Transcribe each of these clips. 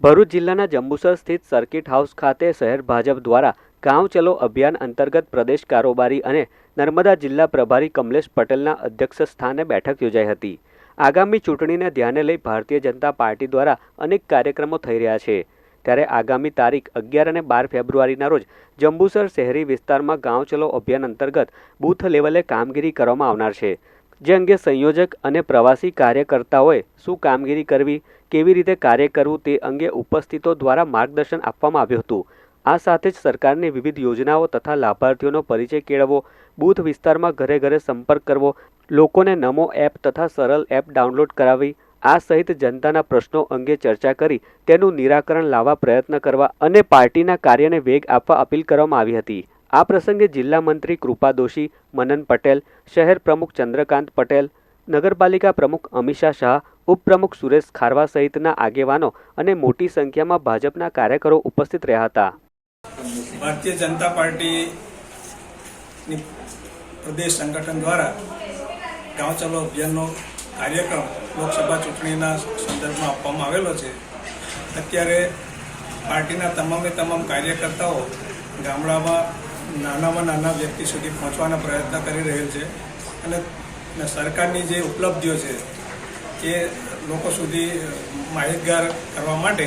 ભરૂચ જિલ્લાના જંબુસર સ્થિત circuit house ખાતે શહેર ભાજપ દ્વારા ગાંવ ચલો અભિયાન અંતર્ગત પ્રદેશ કારોબારી અને નર્મદા જિલ્લા પ્રભારી કમલેશ પટેલના અધ્યક્ષ સ્થાને બેઠક યોજાઈ હતી. આગામી ચૂંટણીને ધ્યાને લઈ ભારતીય જનતા પાર્ટી દ્વારા અનેક કાર્યક્રમો થઈ રહ્યા છે. ત્યારે આગામી તારીખ અગિયાર અને બાર ફેબ્રુઆરીના રોજ જંબુસર શહેરી વિસ્તારમાં ગાંવ ચલો અભિયાન અંતર્ગત બૂથ લેવલે કામગીરી કરવામાં આવનાર છે. જે અંગે સંયોજક અને પ્રવાસી કાર્યકર્તાઓએ શું કામગીરી કરવી, કેવી રીતે કાર્ય કરવું તે અંગે ઉપસ્થિતો દ્વારા માર્ગદર્શન આપવામાં આવ્યું હતું. આ સાથે જ સરકારની વિવિધ યોજનાઓ તથા લાભાર્થીઓનો પરિચય કેળવવો, બૂથ વિસ્તારમાં ઘરે ઘરે સંપર્ક કરવો, લોકોને નમો એપ તથા સરળ એપ ડાઉનલોડ કરાવી આ સહિત જનતાના પ્રશ્નો અંગે ચર્ચા કરી, તેનું નિરાકરણ લાવવા પ્રયત્ન કરવા અને પાર્ટીના કાર્યને વેગ આપવા અપીલ કરવામાં આવી હતી. આ પ્રસંગે જિલ્લા મંત્રી કૃપા દોશી, મનન પટેલ, શહેર પ્રમુખ ચંદ્રકાંત પટેલ, નગરપાલિકા પ્રમુખ અમિષા શાહ ઉપપ્રમુખ સુરેશ ખારવા સહિતના આગેવાનો અને મોટી સંખ્યામાં ભાજપના કાર્યકરો ઉપસ્થિત રહ્યા હતા. ભારતીય જનતા પાર્ટી પ્રદેશ સંગઠન દ્વારા ગાંવ ચલો અભિયાનનો કાર્યક્રમ લોકસભા ચૂંટણીના સંદર્ભમાં આપવામાં આવેલો છે. અત્યારે પાર્ટીના તમામે તમામ કાર્યકર્તાઓ ગામડામાં નાનામાં નાના વ્યક્તિ સુધી પહોંચવાના પ્રયત્ન કરી રહેલ છે. અને સરકારની જે ઉપલબ્ધિઓ છે, એ લોકો સુધી માહિતગાર કરવા માટે,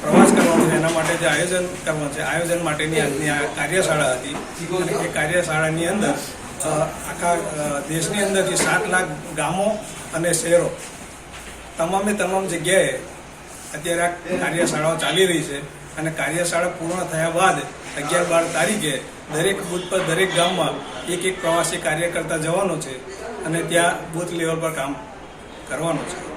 પ્રવાસ કરવાનો એના માટે જે આયોજન કરવાનું છે, આયોજન માટેની આજની કાર્યશાળા હતી. અને એ કાર્યશાળાની અંદર આખા દેશની અંદર જે સાત લાખ ગામો અને શહેરો, તમામે તમામ જગ્યાએ અત્યારે આ કાર્યશાળાઓ ચાલી રહી છે. અને કાર્યશાળા પૂર્ણ થયા બાદ અગિયાર બાર તારીખે દરેક બૂથ પર દરેક ગામમાં એક એક પ્રવાસી કાર્યકર્તા જવાનો છે અને ત્યાં બૂથ લેવલ પર કામ કરવાનું છે.